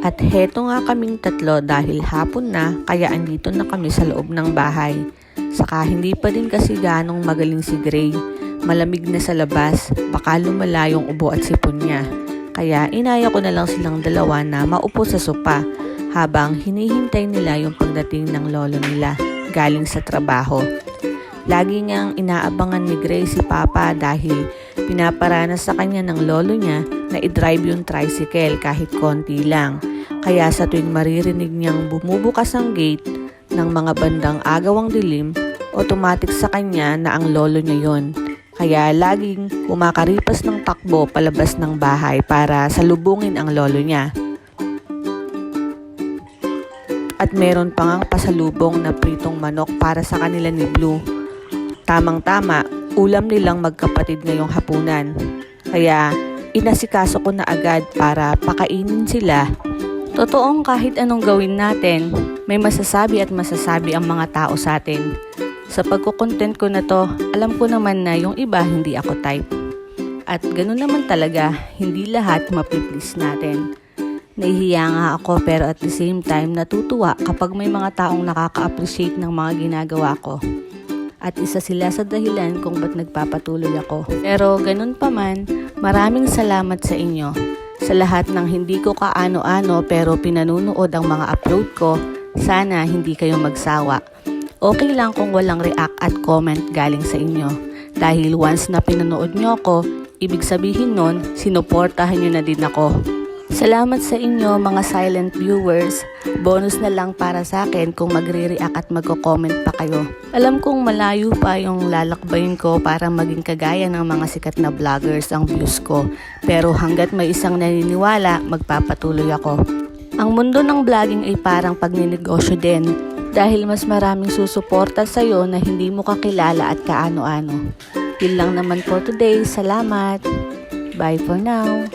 At heto nga kaming tatlo dahil hapon na kaya andito na kami sa loob ng bahay. Saka hindi pa din kasi ganong magaling si Gray. Malamig na sa labas, baka lumala yung ubo at sipon niya. Kaya inaya ko na lang silang dalawa na maupo sa sopa habang hinihintay nila yung pagdating ng lolo nila galing sa trabaho. Lagi niyang inaabangan ni Gray si Papa dahil pinaparanas sa kanya ng lolo niya na i-drive yung tricycle kahit konti lang. Kaya sa tuwing maririnig niyang bumubukas ang gate ng mga bandang agawang dilim, automatic sa kanya na ang lolo niya yon. Kaya laging kumakaripas ng takbo palabas ng bahay para salubungin ang lolo niya. At meron pa ngang pasalubong na pritong manok para sa kanila ni Blue. Tamang-tama, ulam nilang magkapatid ngayong hapunan. Kaya inasikaso ko na agad para pakainin sila. Totoong kahit anong gawin natin, may masasabi at masasabi ang mga tao sa atin. Sa pagkukontent ko na to, alam ko naman na yung iba hindi ako type. At ganun naman talaga, hindi lahat mapiplease natin. Nahihiya nga ako pero at the same time natutuwa kapag may mga taong nakaka-appreciate ng mga ginagawa ko. At isa sila sa dahilan kung ba't nagpapatuloy ako. Pero ganun pa man, maraming salamat sa inyo. Sa lahat ng hindi ko kaano-ano pero pinanunood ang mga upload ko, sana hindi kayo magsawa. Okay lang kung walang react at comment galing sa inyo. Dahil once na pinanood nyo ako, ibig sabihin nun, sinuportahan nyo na din ako. Salamat sa inyo mga silent viewers. Bonus na lang para sa akin kung magre-react at magko-comment pa kayo. Alam kong malayo pa yung lalakbayin ko para maging kagaya ng mga sikat na vloggers ang views ko. Pero hanggat may isang naniniwala, magpapatuloy ako. Ang mundo ng vlogging ay parang pagninegosyo din dahil mas maraming susuporta sa'yo na hindi mo kakilala at kaano-ano. Yun lang naman for today. Salamat. Bye for now.